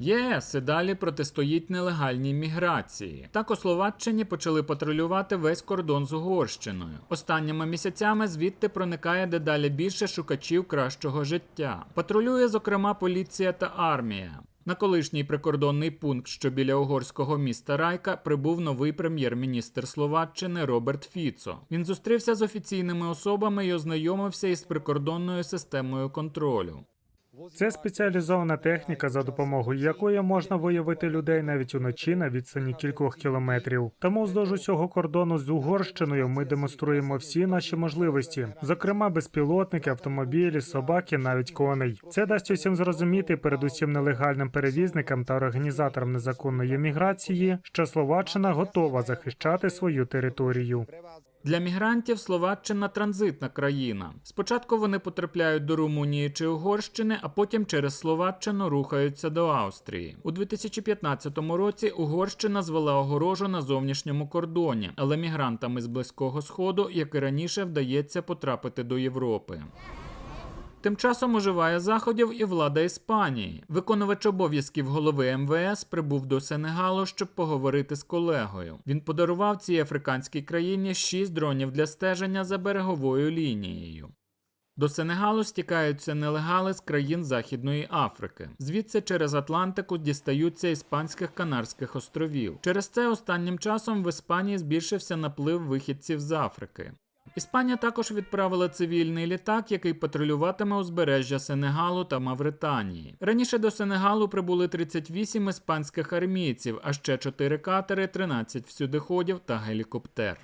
ЄС і далі протистоїть нелегальній міграції. Так у Словаччині почали патрулювати весь кордон з Угорщиною. Останніми місяцями звідти проникає дедалі більше шукачів кращого життя. Патрулює, зокрема, поліція та армія. На колишній прикордонний пункт, що біля угорського міста Райка, прибув новий прем'єр-міністр Словаччини Роберт Фіцо. Він зустрівся з офіційними особами і ознайомився із прикордонною системою контролю. Це спеціалізована техніка, за допомогою якої можна виявити людей навіть уночі на відстані кількох кілометрів. Тому вздовж усього кордону з Угорщиною ми демонструємо всі наші можливості, зокрема безпілотники, автомобілі, собаки, навіть коней. Це дасть усім зрозуміти, передусім нелегальним перевізникам та організаторам незаконної міграції, що Словаччина готова захищати свою територію. Для мігрантів Словаччина транзитна країна. Спочатку вони потрапляють до Румунії чи Угорщини, а потім через Словаччину рухаються до Австрії. У 2015 році Угорщина звела огорожу на зовнішньому кордоні, але мігрантам із близького сходу, як і раніше, вдається потрапити до Європи. Тим часом оживає заходів і влада Іспанії. Виконувач обов'язків голови МВС прибув до Сенегалу, щоб поговорити з колегою. Він подарував цій африканській країні шість дронів для стеження за береговою лінією. До Сенегалу стікаються нелегали з країн Західної Африки. Звідси через Атлантику дістаються іспанських Канарських островів. Через це останнім часом в Іспанії збільшився наплив вихідців з Африки. Іспанія також відправила цивільний літак, який патрулюватиме узбережжя Сенегалу та Мавританії. Раніше до Сенегалу прибули 38 іспанських армійців, а ще 4 катери, 13 всюдиходів та гелікоптер.